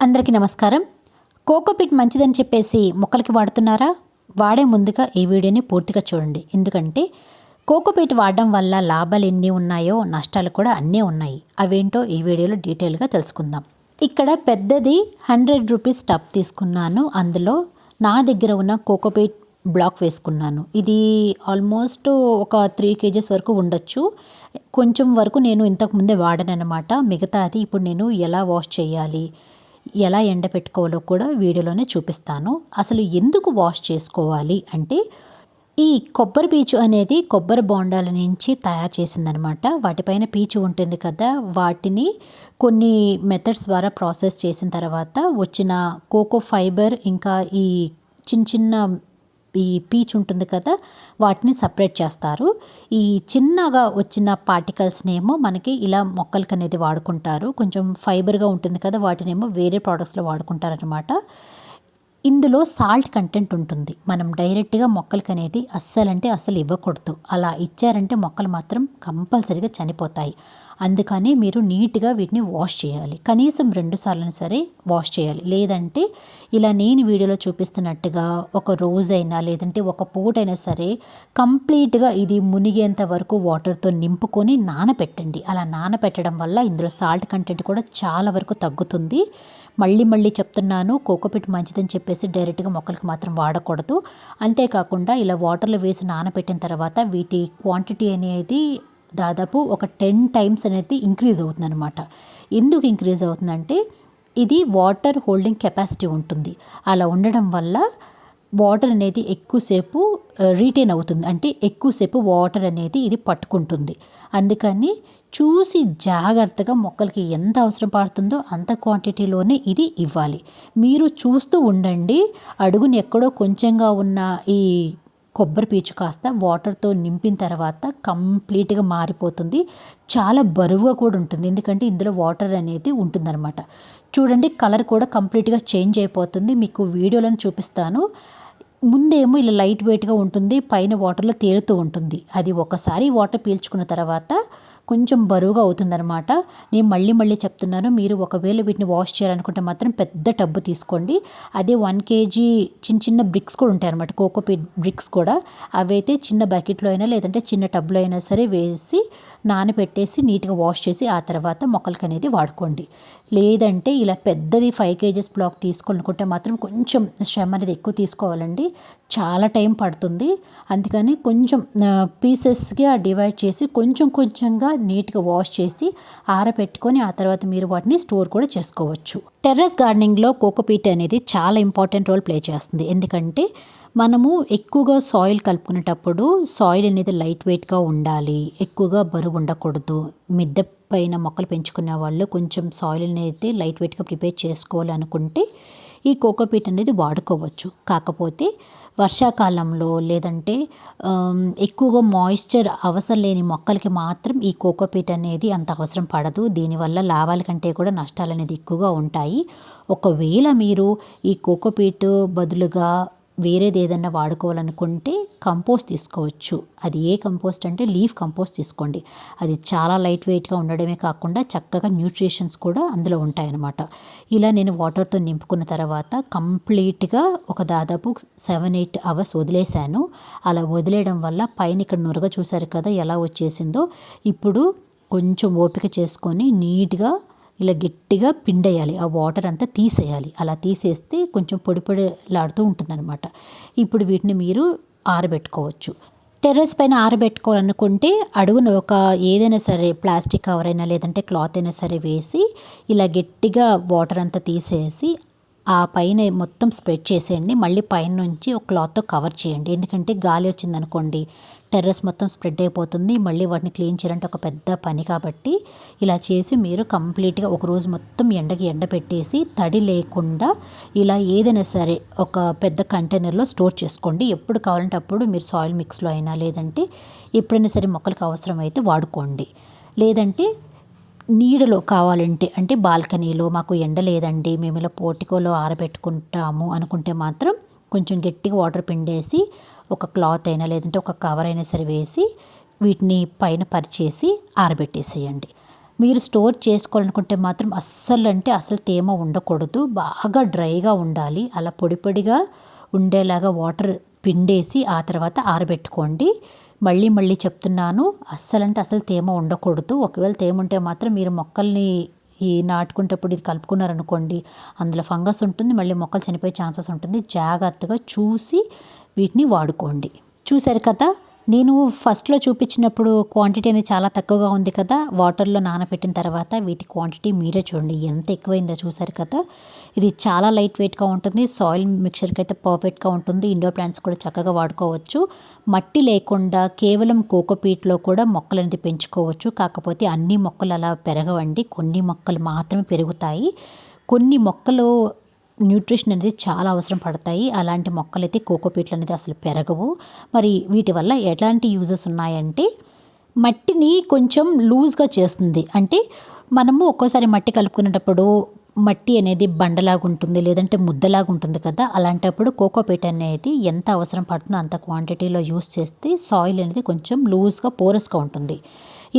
అందరికీ నమస్కారం. కోకోపిట్ మంచిదని చెప్పేసి మొక్కలకి వాడుతున్నారా? వాడే ముందుగా ఈ వీడియోని పూర్తిగా చూడండి. ఎందుకంటే కోకోపీట్ వాడడం వల్ల లాభాలు ఎన్ని ఉన్నాయో నష్టాలు కూడా అన్నీ ఉన్నాయి. అవేంటో ఈ వీడియోలో డీటెయిల్గా తెలుసుకుందాం. ఇక్కడ పెద్దది హండ్రెడ్ రూపీస్ టబ్ తీసుకున్నాను. అందులో నా దగ్గర ఉన్న కోకోపీట్ బ్లాక్ వేసుకున్నాను. ఇది ఆల్మోస్ట్ ఒక త్రీ కేజెస్ వరకు ఉండొచ్చు. కొంచెం వరకు నేను ఇంతకుముందే వాడాను అనమాట మిగతా అది ఇప్పుడు నేను ఎలా వాష్ చేయాలి? ఎలా ఎండపెట్టుకోవాలో కూడా వీడియోలోనే చూపిస్తాను. అసలు ఎందుకు వాష్ చేసుకోవాలి అంటే ఈ కొబ్బరి పీచు అనేది కొబ్బరి బోండాల నుంచి తయారు చేసిందనమాట. వాటిపైన పీచు ఉంటుంది కదా వాటిని కొన్ని మెథడ్స్ ద్వారా ప్రాసెస్ చేసిన తర్వాత వచ్చిన కోకో ఫైబర్ ఇంకా ఈ చిన్న చిన్న ఈ పీచ్ ఉంటుంది కదా వాటిని సపరేట్ చేస్తారు. ఈ చిన్నగా వచ్చిన పార్టికల్స్నేమో మనకి ఇలా మొక్కలకి అనేది వాడుకుంటారు. కొంచెం ఫైబర్గా ఉంటుంది కదా వాటినేమో వేరే ప్రోడక్ట్స్లో వాడుకుంటారనమాట ఇందులో సాల్ట్ కంటెంట్ ఉంటుంది. మనం డైరెక్ట్గా మొక్కలకి అనేది అస్సలంటే అస్సలు ఇవ్వకూడదు. అలా ఇచ్చారంటే మొక్కలు మాత్రం కంపల్సరీగా చనిపోతాయి. అందుకని మీరు నీట్గా వీటిని వాష్ చేయాలి. కనీసం రెండు సార్లు సరే వాష్ చేయాలి. లేదంటే ఇలా నేను వీడియోలో చూపిస్తున్నట్టుగా ఒక రోజైనా లేదంటే ఒక పూటైనా సరే కంప్లీట్గా ఇది మునిగేంత వరకు వాటర్తో నింపుకొని నానబెట్టండి అలా నానబెట్టడం వల్ల ఇందులో సాల్ట్ కంటెంట్ కూడా చాలా వరకు తగ్గుతుంది. మళ్ళీ మళ్ళీ చెప్తున్నాను కోకోపిట్ మంచిదని చెప్పేసి డైరెక్ట్గా మొక్కలకి మాత్రం వాడకూడదు. అంతేకాకుండా ఇలా వాటర్లో వేసి నానబెట్టిన తర్వాత వీటి క్వాంటిటీ అనేది దాదాపు ఒక టెన్ టైమ్స్ అనేది ఇంక్రీజ్ అవుతుంది అనమాట ఎందుకు ఇంక్రీజ్ అవుతుందంటే ఇది వాటర్ హోల్డింగ్ కెపాసిటీ ఉంటుంది. అలా ఉండడం వల్ల వాటర్ అనేది ఎక్కువసేపు రీటైన్ అవుతుంది. అంటే ఎక్కువసేపు వాటర్ అనేది ఇది పట్టుకుంటుంది. అందుకని చూసి జాగ్రత్తగా మొక్కలకి ఎంత అవసరం పడుతుందో అంత క్వాంటిటీలోనే ఇది ఇవ్వాలి. మీరు చూస్తూ ఉండండి. అడుగుని ఎక్కడో కొంచెంగా ఉన్న ఈ కొబ్బరి పీచు కాస్త వాటర్తో నింపిన తర్వాత కంప్లీట్గా మారిపోతుంది. చాలా బరువుగా కూడా ఉంటుంది. ఎందుకంటే ఇందులో వాటర్ అనేది ఉంటుందన్నమాట. చూడండి కలర్ కూడా కంప్లీట్గా చేంజ్ అయిపోతుంది. మీకు వీడియోలను చూపిస్తాను. ముందేమో ఇలా లైట్ వెయిట్గా ఉంటుంది. పైన వాటర్లో తేలుతూ ఉంటుంది. అది ఒకసారి వాటర్ పీల్చుకున్న తర్వాత కొంచెం బరువుగా అవుతుందనమాట నేను మళ్ళీ మళ్ళీ చెప్తున్నాను మీరు ఒకవేళ వీటిని వాష్ చేయాలనుకుంటే మాత్రం పెద్ద టబ్బు తీసుకోండి. అదే వన్ కేజీ చిన్న చిన్న బ్రిక్స్ కూడా ఉంటాయి అనమాట కోకోపీట్ బ్రిక్స్ కూడా. అవైతే చిన్న బకెట్లో అయినా లేదంటే చిన్న టబ్లో అయినా సరే వేసి నానబెట్టేసి నీట్గా వాష్ చేసి ఆ తర్వాత మొక్కలకి అనేది వాడుకోండి. లేదంటే ఇలా పెద్దది ఫైవ్ కేజెస్ బ్లాక్ తీసుకోవాలనుకుంటే మాత్రం కొంచెం శ్రమ అనేది ఎక్కువ తీసుకోవాలండి. చాలా టైం పడుతుంది. అందుకని కొంచెం పీసెస్గా డివైడ్ చేసి కొంచెం కొంచెంగా నీట్గా వాష్ చేసి ఆరబెట్టుకొని ఆ తర్వాత మీరు వాటిని స్టోర్ కూడా చేసుకోవచ్చు. టెర్రస్ గార్డెనింగ్లో కోకోపీట్ అనేది చాలా ఇంపార్టెంట్ రోల్ ప్లే చేస్తుంది. ఎందుకంటే మనము ఎక్కువగా సాయిల్ కలుపుకునేటప్పుడు సాయిల్ అనేది లైట్ వెయిట్గా ఉండాలి. ఎక్కువగా బరువు ఉండకూడదు. మిద్దె పైన మొక్కలు పెంచుకునే వాళ్ళు కొంచెం సాయిల్ అనేది లైట్ వెయిట్గా ప్రిపేర్ చేసుకోవాలనుకుంటే ఈ కోకోపీట్ అనేది వాడుకోవచ్చు. కాకపోతే వర్షాకాలంలో లేదంటే ఎక్కువగా మాయిశ్చర్ అవసరం లేని మొక్కలకి మాత్రం ఈ కోకోపీట్ అనేది అంత అవసరం పడదు. దీనివల్ల లాభాల కంటే కూడా నష్టాలు అనేది ఎక్కువగా ఉంటాయి. ఒకవేళ మీరు ఈ కోకోపీట్ బదులుగా వేరేది ఏదన్నా వాడుకోవాలనుకుంటే కంపోస్ట్ తీసుకోవచ్చు. అది ఏ కంపోస్ట్ అంటే లీఫ్ కంపోస్ట్ తీసుకోండి. అది చాలా లైట్ వెయిట్గా ఉండడమే కాకుండా చక్కగా న్యూట్రిషన్స్ కూడా అందులో ఉంటాయన్నమాట. ఇలా నేను వాటర్తో నింపుకున్న తర్వాత కంప్లీట్గా ఒక దాదాపు సెవెన్ ఎయిట్ అవర్స్ వదిలేశాను. అలా వదిలేయడం వల్ల పైన ఇక్కడ నురగ చూశారు కదా ఎలా వచ్చేసిందో. ఇప్పుడు కొంచెం ఓపిక చేసుకొని నీట్గా ఇలా గట్టిగా పిండేయాలి. ఆ వాటర్ అంతా తీసేయాలి. అలా తీసేస్తే కొంచెం పొడి పొడిలాడుతూ ఉంటుందన్నమాట. ఇప్పుడు వీటిని మీరు ఆరబెట్టుకోవచ్చు. టెర్రస్ పైన ఆరబెట్టుకోవాలనుకుంటే అడుగున ఒక ఏదైనా సరే ప్లాస్టిక్ కవర్ అయినా లేదంటే క్లాత్ అయినా సరే వేసి ఇలా గట్టిగా వాటర్ అంతా తీసేసి ఆ పైన మొత్తం స్ప్రెడ్ చేసేయండి. మళ్ళీ పైన నుంచి ఒక క్లాత్తో కవర్ చేయండి. ఎందుకంటే గాలి వచ్చిందనుకోండి టెర్రస్ మొత్తం స్ప్రెడ్ అయిపోతుంది. మళ్ళీ వాటిని క్లీన్ చేయాలంటే ఒక పెద్ద పని కాబట్టి ఇలా చేసి మీరు కంప్లీట్గా ఒక రోజు మొత్తం ఎండకి ఎండ పెట్టేసి తడి లేకుండా ఇలా ఏదైనా సరే ఒక పెద్ద కంటైనర్లో స్టోర్ చేసుకోండి. ఎప్పుడు కావాలంటే అప్పుడు మీరు సాయిల్ మిక్స్లో అయినా లేదంటే ఎప్పుడైనా సరే మొక్కలకు అవసరమైతే వాడుకోండి. లేదంటే నీడలో కావాలంటే అంటే బాల్కనీలో మాకు ఎండ లేదండి మేము ఇలా పోర్టికోలో ఆరబెట్టుకుంటాము అనుకుంటే మాత్రం కొంచెం గట్టిగా వాటర్ పిండేసి ఒక క్లాత్ అయినా లేదంటే ఒక కవర్ అయినా సరే వేసి వీటిని పైన పరిచేసి ఆరబెట్టేసేయండి. మీరు స్టోర్ చేసుకోవాలనుకుంటే మాత్రం అస్సలు అంటే అసలు తేమ ఉండకూడదు బాగా డ్రైగా ఉండాలి. అలా పొడి పొడిగా ఉండేలాగా వాటర్ పిండేసి ఆ తర్వాత ఆరబెట్టుకోండి. మళ్ళీ మళ్ళీ చెప్తున్నాను. అస్సలంటే అసలు తేమ ఉండకూడదు. ఒకవేళ తేమ ఉంటే మాత్రం మీరు మొక్కల్ని ఈ నాటుకునేటప్పుడు ఇది కలుపుకున్నారనుకోండి అందులో ఫంగస్ ఉంటుంది మళ్ళీ మొక్కలు చనిపోయే ఛాన్సెస్ ఉంటుంది. జాగ్రత్తగా చూసి వీటిని వాడుకోండి. చూశారు కదా? నేను ఫస్ట్లో చూపించినప్పుడు క్వాంటిటీ అనేది చాలా తక్కువగా ఉంది కదా వాటర్లో నానబెట్టిన తర్వాత వీటి క్వాంటిటీ మీరే చూడండి ఎంత ఎక్కువైందో చూసారు కదా. ఇది చాలా లైట్ వెయిట్గా ఉంటుంది సాయిల్ మిక్చర్కి అయితే పర్ఫెక్ట్గా ఉంటుంది ఇండోర్ ప్లాంట్స్ కూడా చక్కగా వాడుకోవచ్చు. మట్టి లేకుండా కేవలం కోకోపీట్లో కూడా మొక్కలు అనేది పెంచుకోవచ్చు కాకపోతే అన్ని మొక్కలు అలా పెరగవండి కొన్ని మొక్కలు మాత్రమే పెరుగుతాయి. కొన్ని మొక్కలు న్యూట్రిషన్ అనేది చాలా అవసరం పడతాయి. అలాంటి మొక్కలైతే కోకోపీట్లు అనేది అసలు పెరగవు. మరి వీటి వల్ల ఎలాంటి యూజెస్ ఉన్నాయంటే మట్టిని కొంచెం లూజ్గా చేస్తుంది. అంటే మనము ఒక్కోసారి మట్టి కలుపుకునేటప్పుడు మట్టి అనేది బండలాగా ఉంటుంది లేదంటే ముద్దలాగా ఉంటుంది కదా. అలాంటప్పుడు కోకోపీట్ అనేది ఎంత అవసరం పడుతుందో అంత క్వాంటిటీలో యూస్ చేస్తే సాయిల్ అనేది కొంచెం లూజ్గా పోరస్గా ఉంటుంది.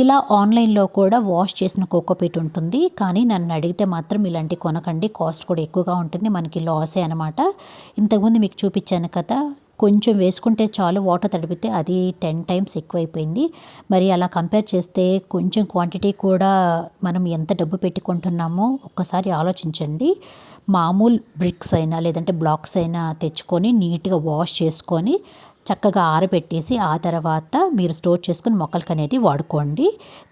ఇలా ఆన్లైన్లో కూడా వాష్ చేసిన కోకోపీట్ ఉంటుంది. కానీ నన్ను అడిగితే మాత్రం ఇలాంటి కొనకండి. కాస్ట్ కూడా ఎక్కువగా ఉంటుంది. మనకి లాసే అనమాట ఇంతకుముందు మీకు చూపించాను కదా కొంచెం వేసుకుంటే చాలు వాటర్ తడిపితే అది టెన్ టైమ్స్ ఎక్కువైపోయింది. మరి అలా కంపేర్ చేస్తే కొంచెం క్వాంటిటీ కూడా మనం ఎంత డబ్బు పెట్టుకుంటున్నామో ఒక్కసారి ఆలోచించండి. మామూలు బ్రిక్స్ అయినా లేదంటే బ్లాక్స్ అయినా తెచ్చుకొని నీట్గా వాష్ చేసుకొని చక్కగా ఆరబెట్టేసి ఆ తర్వాత మీరు స్టోర్ చేసుకుని మొక్కలకి అనేది వాడుకోండి.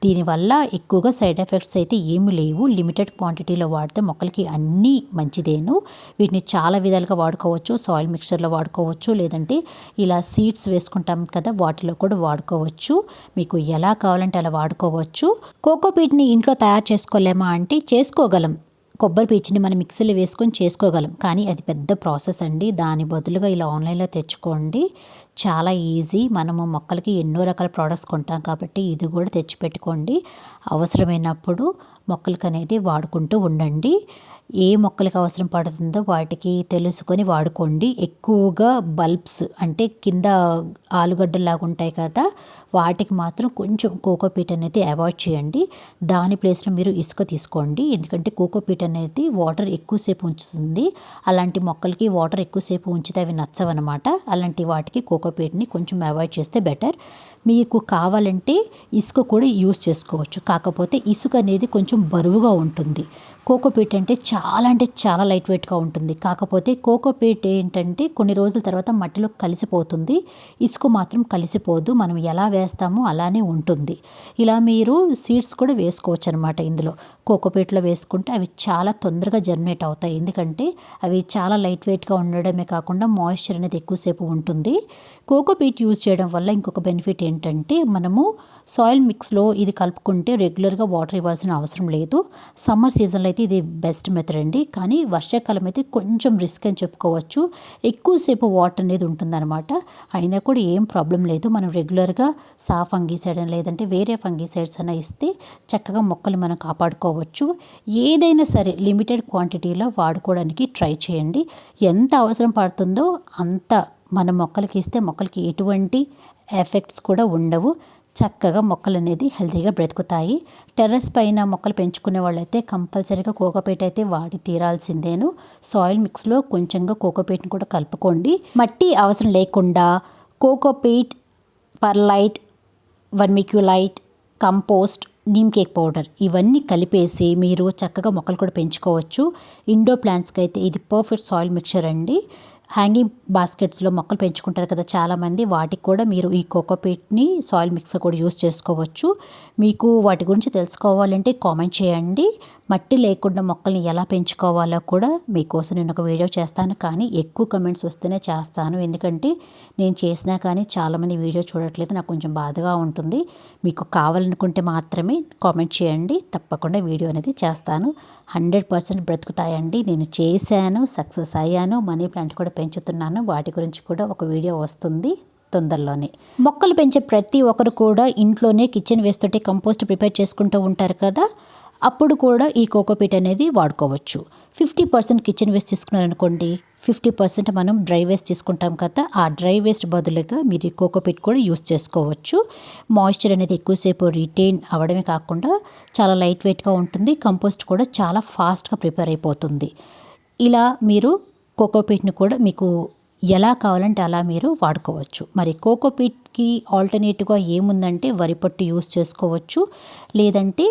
దీనివల్ల ఎక్కువగా సైడ్ ఎఫెక్ట్స్ అయితే ఏమి లేవు. లిమిటెడ్ క్వాంటిటీలో వాడితే మొక్కలకి అన్నీ మంచిదేను. వీటిని చాలా విధాలుగా వాడుకోవచ్చు. సాయిల్ మిక్చర్లో వాడుకోవచ్చు. లేదంటే ఇలా సీడ్స్ వేసుకుంటాం కదా వాటిలో కూడా వాడుకోవచ్చు. మీకు ఎలా కావాలంటే అలా వాడుకోవచ్చు. కోకోపీట్ని ఇంట్లో తయారు చేసుకోలేమా అంటే చేసుకోగలం. కొబ్బరి పీచుని మనం మిక్సీలో వేసుకొని చేసుకోగలం. కానీ అది పెద్ద ప్రాసెస్ అండి. దాని బదులుగా ఇలా ఆన్లైన్లో తెచ్చుకోండి. చాలా ఈజీ. మనము మొక్కలకి ఎన్నో రకాల ప్రోడక్ట్స్ కొంటాం కాబట్టి ఇది కూడా తెచ్చిపెట్టుకోండి అవసరమైనప్పుడు మొక్కలకి అనేది వాడుకుంటూ ఉండండి. ఏ మొక్కలకు అవసరం పడుతుందో వాటికి తెలుసుకొని వాడుకోండి. ఎక్కువగా బల్బ్స్ అంటే కింద ఆలుగడ్డలాగా ఉంటాయి కదా వాటికి మాత్రం కొంచెం కోకోపీట్ అనేది అవాయిడ్ చేయండి. దాని ప్లేస్లో మీరు ఇసుక తీసుకోండి. ఎందుకంటే కోకోపీట్ అనేది వాటర్ ఎక్కువసేపు ఉంచుతుంది. అలాంటి మొక్కలకి వాటర్ ఎక్కువసేపు ఉంచితే అవి నచ్చవన్నమాట. అలాంటి వాటికి కోకోపీట్ని కొంచెం అవాయిడ్ చేస్తే బెటర్. మీకు కావాలంటే ఇసుక కూడా యూస్ చేసుకోవచ్చు. కాకపోతే ఇసుక అనేది కొంచెం బరువుగా ఉంటుంది. కోకోపీట్ అంటే చాలా అంటే చాలా లైట్ వెయిట్గా ఉంటుంది. కాకపోతే కోకోపీట్ ఏంటంటే కొన్ని రోజుల తర్వాత మట్టిలో కలిసిపోతుంది. ఇసుక మాత్రం కలిసిపోదు. మనం ఎలా వేస్తామో అలానే ఉంటుంది. ఇలా మీరు సీడ్స్ కూడా వేసుకోవచ్చు అనమాట ఇందులో కోకోపీట్లో వేసుకుంటే అవి చాలా తొందరగా జర్మినేట్ అవుతాయి. ఎందుకంటే అవి చాలా లైట్ వెయిట్గా ఉండడమే కాకుండా మాయిశ్చర్ అనేది ఎక్కువసేపు ఉంటుంది. కోకోపీట్ యూజ్ చేయడం వల్ల ఇంకొక బెనిఫిట్ ఏంటంటే మనము సాయిల్ మిక్స్లో ఇది కలుపుకుంటే రెగ్యులర్గా వాటర్ ఇవ్వాల్సిన అవసరం లేదు. సమ్మర్ సీజన్లో అయితే ఇది బెస్ట్ మెథడ్ అండి. కానీ వర్షాకాలం అయితే కొంచెం రిస్క్ అని చెప్పుకోవచ్చు. ఎక్కువసేపు వాటర్ అనేది ఉంటుందన్నమాట. అయినా కూడా ఏం ప్రాబ్లం లేదు. మనం రెగ్యులర్గా సా ఫంగీసైడ్ అని లేదంటే వేరే ఫంగీసైడ్స్ అయినా ఇస్తే చక్కగా మొక్కలు మనం కాపాడుకోవచ్చు. ఏదైనా సరే లిమిటెడ్ క్వాంటిటీలో వాడుకోవడానికి ట్రై చేయండి. ఎంత అవసరం పడుతుందో అంత మన మొక్కలకి ఇస్తే మొక్కలకి ఎటువంటి ఎఫెక్ట్స్ కూడా ఉండవు. చక్కగా మొక్కలు అనేది హెల్తీగా బ్రతుకుతాయి. టెర్రస్ పైన మొక్కలు పెంచుకునే వాళ్ళైతే కంపల్సరీగా కోకోపీట్ అయితే వాడి తీరాల్సిందేను. సాయిల్ మిక్స్లో కొంచెంగా కోకోపీట్ని కూడా కలుపుకోండి. మట్టి అవసరం లేకుండా cocopeat perlite vermiculite compost neem cake powder ఇవన్నీ కలిపేసి మీరు చక్కగా మొక్కలు కూడా పెంచుకోవచ్చు. ఇండో ప్లాంట్స్కి అయితే ఇది పర్ఫెక్ట్ సాయిల్ మిక్చర్ అండి. హ్యాంగింగ్ బాస్కెట్స్లో మొక్కలు పెంచుకుంటారు కదా చాలామంది. వాటికి కూడా మీరు ఈ కోకోపీట్ని సాయిల్ మిక్సర్ కూడా యూస్ చేసుకోవచ్చు. మీకు వాటి గురించి తెలుసుకోవాలంటే కామెంట్ చేయండి. మట్టి లేకుండా మొక్కల్ని ఎలా పెంచుకోవాలో కూడా మీకోసం నేను ఒక వీడియో చేస్తాను. కానీ ఎక్కువ కమెంట్స్ వస్తేనే చేస్తాను. ఎందుకంటే నేను చేసినా కానీ చాలామంది వీడియో చూడట్లేదు. నాకు కొంచెం బాధగా ఉంటుంది. మీకు కావాలనుకుంటే మాత్రమే కామెంట్ చేయండి. తప్పకుండా వీడియో అనేది చేస్తాను. హండ్రెడ్ పర్సెంట్ బ్రతుకుతాయండి. నేను చేశాను సక్సెస్ అయ్యాను మనీ ప్లాంట్ కూడా పెంచుతున్నాను. వాటి గురించి కూడా ఒక వీడియో వస్తుంది తొందరలోనే. మొక్కలు పెంచే ప్రతి ఒక్కరు కూడా ఇంట్లోనే కిచెన్ వేస్తుంటే కంపోస్ట్ ప్రిపేర్ చేసుకుంటూ ఉంటారు కదా. అప్పుడు కూడా ఈ కోకోపీట్ అనేది వాడుకోవచ్చు. ఫిఫ్టీ పర్సెంట్ కిచెన్ వేస్ట్ తీసుకున్నారనుకోండి ఫిఫ్టీ పర్సెంట్ మనం డ్రై వేస్ట్ తీసుకుంటాం కదా ఆ డ్రై వేస్ట్ బదులుగా మీరు ఈ కోకోపీట్ కూడా యూస్ చేసుకోవచ్చు. మాయిశ్చర్ అనేది ఎక్కువసేపు రిటైన్ అవ్వడమే కాకుండా చాలా లైట్ వెయిట్గా ఉంటుంది కంపోస్ట్ కూడా చాలా ఫాస్ట్గా ప్రిపేర్ అయిపోతుంది. ఇలా మీరు కోకోపీట్ని కూడా మీకు ఎలా కావాలంటే అలా మీరు వాడుకోవచ్చు. మరి కోకోపీట్కి ఆల్టర్నేటివ్గా ఏముందంటే వరి పొట్టు యూస్ చేసుకోవచ్చు. లేదంటే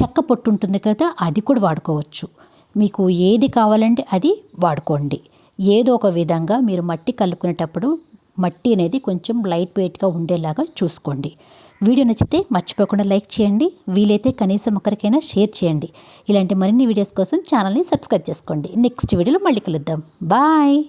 చెక్క పొట్టు ఉంటుంది కదా అది కూడా వాడుకోవచ్చు. మీకు ఏది కావాలంటే అది వాడుకోండి. ఏదో ఒక విధంగా మీరు మట్టి కలుపుకునేటప్పుడు మట్టి అనేది కొంచెం లైట్ వెయిట్గా ఉండేలాగా చూసుకోండి. వీడియో నచ్చితే మర్చిపోకుండా లైక్ చేయండి. వీలైతే కనీసం ఒకరికైనా షేర్ చేయండి. ఇలాంటి మరిన్ని వీడియోస్ కోసం ఛానల్ని సబ్స్క్రైబ్ చేసుకోండి. నెక్స్ట్ వీడియోలో మళ్ళీ కలుద్దాం. బాయ్!